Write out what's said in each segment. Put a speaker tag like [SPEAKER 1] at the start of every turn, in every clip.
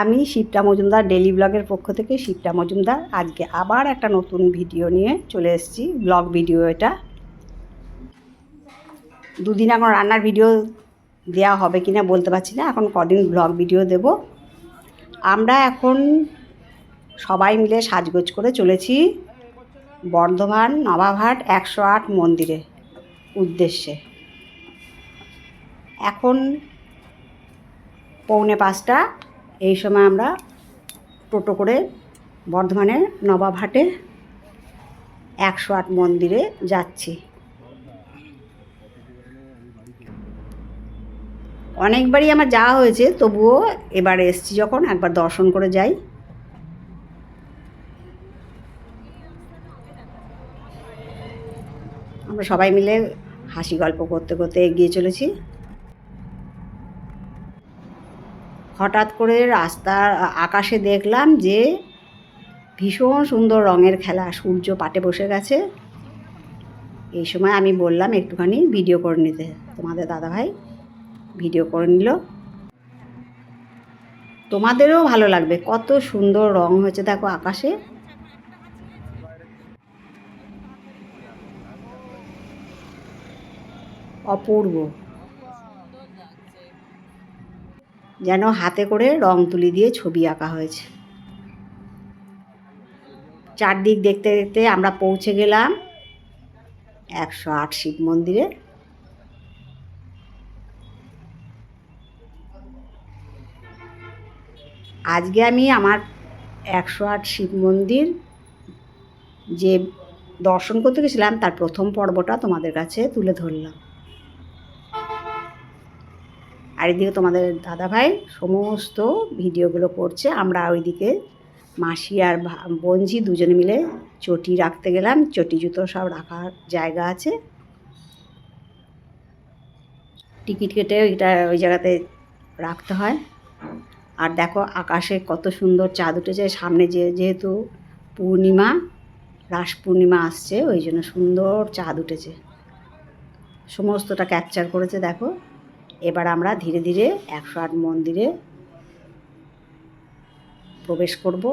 [SPEAKER 1] আমি শিবটা মজুমদার ডেলি ব্লগের পক্ষ থেকে শিবটা মজুমদার। আজকে আবার একটা নতুন ভিডিও নিয়ে চলে এসেছি ব্লগ ভিডিও এটা। দুদিন এখন রান্নার ভিডিও দেওয়া হবে কি না বলতে পারছি না, এখন কদিন ব্লগ ভিডিও দেব। আমরা এখন সবাই মিলে সাজগোজ করে চলেছি বর্ধমান নবাবহাট একশো আট মন্দিরে। উদ্দেশ্যে। এখন পৌনে পাঁচটা। এই সময় আমরা টোটো করে বর্ধমানের নবাবহাটে একশো আট মন্দিরে যাচ্ছি। অনেকবারই আমার যাওয়া হয়েছে, তবুও এবার এসছি যখন, একবার দর্শন করে যাই। আমরা সবাই মিলে হাসি গল্প করতে করতে এগিয়ে চলেছি। হঠাৎ করে রাস্তার আকাশে দেখলাম যে ভীষণ সুন্দর রঙের খেলা, সূর্য পাটে বসে গেছে। এই সময় আমি বললাম একটুখানি ভিডিও করে নিতে। তোমাদের দাদাভাই ভিডিও করে নিল। তোমাদেরও ভালো লাগবে, কত সুন্দর রং হয়েছে দেখো আকাশে। অপূর্ব। যেন হাতে করে রং তুলি দিয়ে ছবি আঁকা হয়েছে। চারদিক দেখতে দেখতে আমরা পৌঁছে গেলাম একশো আট শিব মন্দিরে। আজকে আমি আমার একশো আট শিব মন্দির যে দর্শন করতে গেছিলাম, তার প্রথম পর্বটা তোমাদের কাছে তুলে ধরলাম। আর এদিকে তোমাদের দাদাভাই সমস্ত ভিডিওগুলো করছে। আমরা ওইদিকে মাসি আর বোনঝি দুজনে মিলে চটি রাখতে গেলাম। চটি, জুতো সব রাখার জায়গা আছে। টিকিট কেটে ওইটা ওই জায়গাতে রাখতে হয়। আর দেখো আকাশে কত সুন্দর চাঁদ উঠেছে। সামনে যে, যেহেতু পূর্ণিমা, রাস পূর্ণিমা আসছে, ওই জন্য সুন্দর চাঁদ উঠেছে। সমস্তটা ক্যাপচার করেছে, দেখো। এবার আমরা ধীরে ধীরে একশো আট মন্দিরে প্রবেশ করব।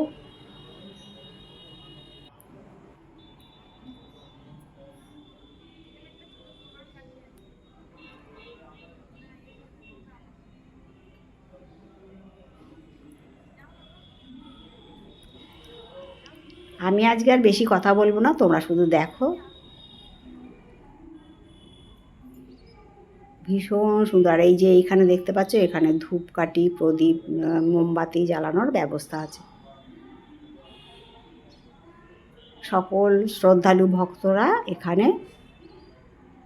[SPEAKER 1] আমি আজকে আর বেশি কথা বলব না, তোমরা শুধু দেখো। ভীষণ সুন্দর। এই যে এইখানে দেখতে পাচ্ছ, এখানে ধূপকাঠি, প্রদীপ মোমবাতি জ্বালানোর ব্যবস্থা আছে। সকল শ্রদ্ধালু ভক্তরা এখানে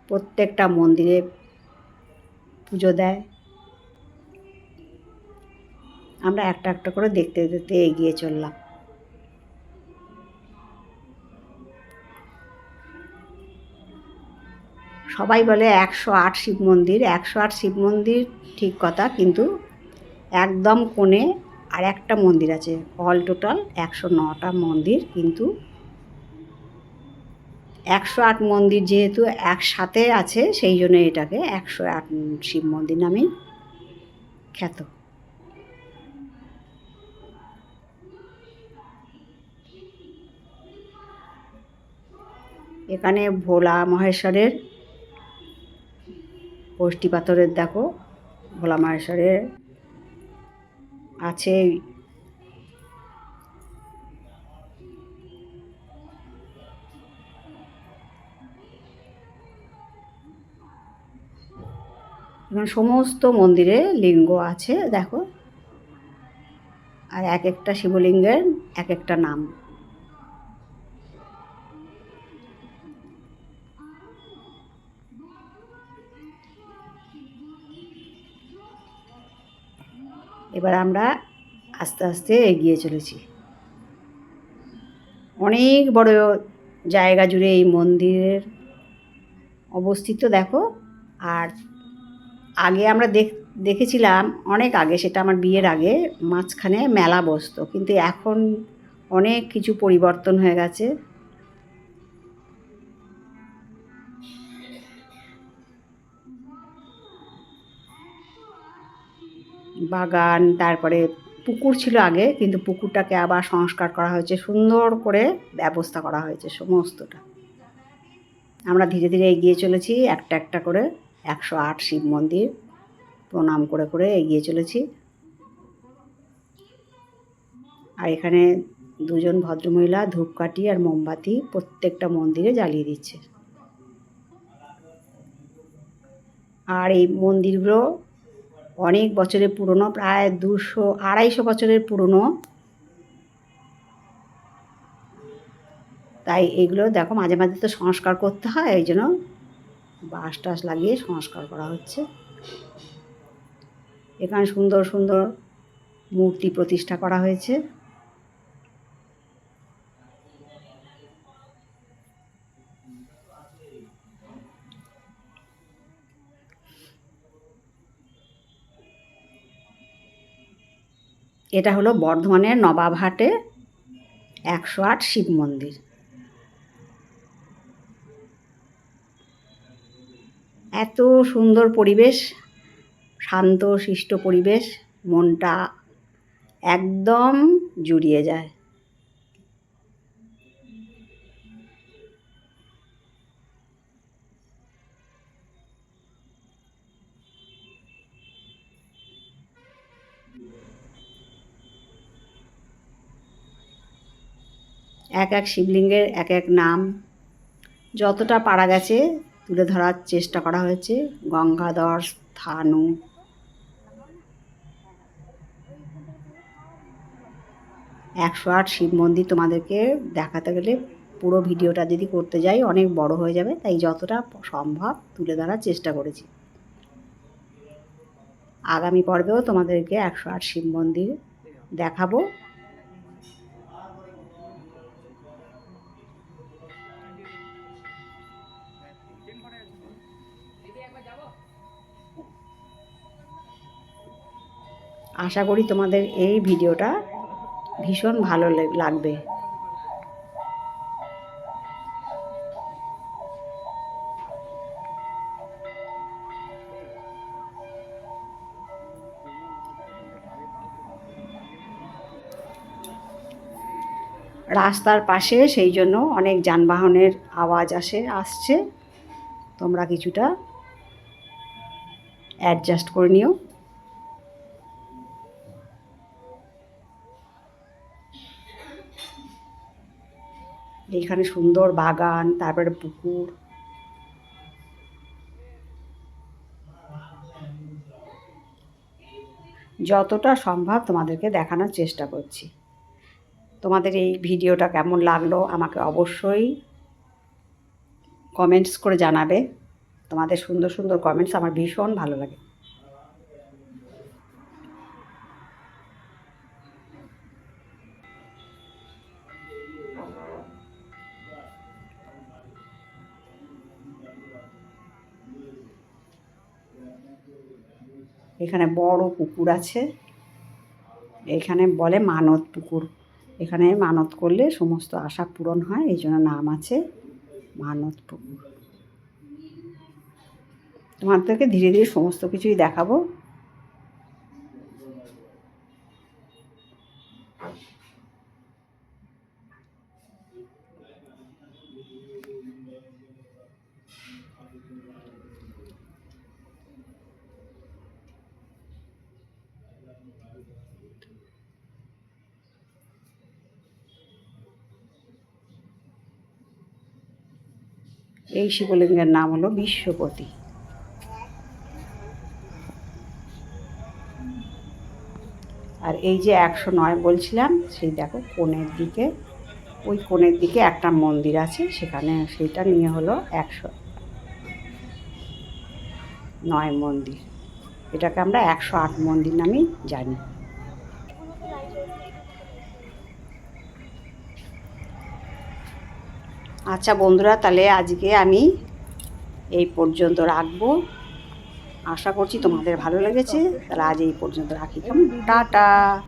[SPEAKER 1] প্রত্যেকটা মন্দিরে পুজো দেয়। আমরা একটা একটা করে দেখতে দেখতে এগিয়ে চললাম। সবাই বলে একশো আট শিব মন্দির, একশো আট শিব মন্দির ঠিক কথা, কিন্তু একদম কোণে আর একটা মন্দির আছে অল টোটাল একশো নটা মন্দির, কিন্তু একশো আট মন্দির যেহেতু একসাথে আছে, সেই জন্য এটাকে একশো আট শিব মন্দির নামে খ্যাত। এখানে ভোলা মহেশ্বরের কোষ্ঠী পাথরের দেখো, ভোলা মহেশ্বরের আছে। এখানে সমস্ত মন্দিরে লিঙ্গ আছে, দেখো। আর এক একটা শিবলিঙ্গের এক একটা নাম। এবার আমরা আস্তে আস্তে এগিয়ে চলেছি। অনেক বড় জায়গা জুড়ে এই মন্দিরের অবস্থিত দেখো। আর আগে আমরা দেখ, দেখেছিলাম, অনেক আগে, সেটা আমার বিয়ের আগে, মাঝখানে মেলা বসতো। কিন্তু এখন অনেক কিছু পরিবর্তন হয়ে গেছে। বাগান, তারপরে পুকুর ছিল আগে, কিন্তু পুকুরটাকে আবার সংস্কার করা হয়েছে, সুন্দর করে ব্যবস্থা করা হয়েছে সমস্তটা। আমরা ধীরে ধীরে এগিয়ে চলেছি, একটা একটা করে, একশো আট শিব মন্দির প্রণাম করে করে এগিয়ে চলেছি। আর এখানে দুজন ভদ্রমহিলা, ধূপকাঠি আর মোমবাতি প্রত্যেকটা মন্দিরে জ্বালিয়ে দিচ্ছে। আর এই মন্দিরগুলো অনেক বছরের পুরনো, প্রায় দুশো আড়াইশো বছরের পুরনো। তাই এগুলো দেখো, মাঝে মাঝে তো সংস্কার করতে হয়, এই জন্য বাঁশ টাস লাগিয়ে সংস্কার করা হচ্ছে। এখানে সুন্দর সুন্দর মূর্তি প্রতিষ্ঠা করা হয়েছে। এটা হলো বর্ধমানের নবাবহাটে একশো আট শিব মন্দির। এত সুন্দর পরিবেশ, শান্ত, শিষ্ট পরিবেশ, মনটা একদম জুড়িয়ে যায়। এক এক শিবলিঙ্গের এক এক নাম। যতটা পারা গেছে, তুলে ধরার চেষ্টা করা হয়েছে। গঙ্গাধর স্থানু একশো আট শিব মন্দির তোমাদেরকে দেখাতে গেলে পুরো ভিডিওটা যদি করতে যাই, অনেক বড় হয়ে যাবে। তাই যতটা সম্ভব তুলে ধরার চেষ্টা করেছি। আগামী পর্বেও তোমাদেরকে একশো আট শিব মন্দির দেখাবো। আশা করি তোমাদের এই ভিডিওটা ভীষণ ভালো লাগবে। রাস্তার পাশে সেই জন্য অনেক যানবাহনের আওয়াজ আসে, আসছে। তোমরা কিছুটা অ্যাডজাস্ট করে নিও। এখানে সুন্দর বাগান, তারপরে পুকুর। যতটা সম্ভব তোমাদেরকে দেখানোর চেষ্টা করছি। তোমাদের এই ভিডিওটা কেমন লাগল আমাকে অবশ্যই কমেন্টস করে জানাবে। তোমাদের সুন্দর সুন্দর কমেন্টস আমার ভীষণ ভালো লাগে। এখানে বড় পুকুর আছে। এখানে বলে মানত পুকুর। এখানে মানত করলে সমস্ত আশা পূরণ হয়, এই জন্য নাম আছে মানত পুকুর। তোমাদেরকে ধীরে ধীরে সমস্ত কিছুই দেখাবো। এই শিবলিঙ্গের নাম হলো বিশ্বপতি। আর এই যে একশো নয় বলছিলাম, সেই দেখো কোণের দিকে, ওই কোণের দিকে একটা মন্দির আছে, সেখানে সেইটা নিয়ে হলো একশো নয় মন্দির। এটাকে আমরা একশো আট মন্দির নামেই জানি। আচ্ছা বন্ধুরা, তাহলে আজকে আমি এই পর্যন্ত রাখব। আশা করছি তোমাদের ভালো লেগেছে, তাহলে আজ এই পর্যন্ত রাখি। কেমন? টাটা।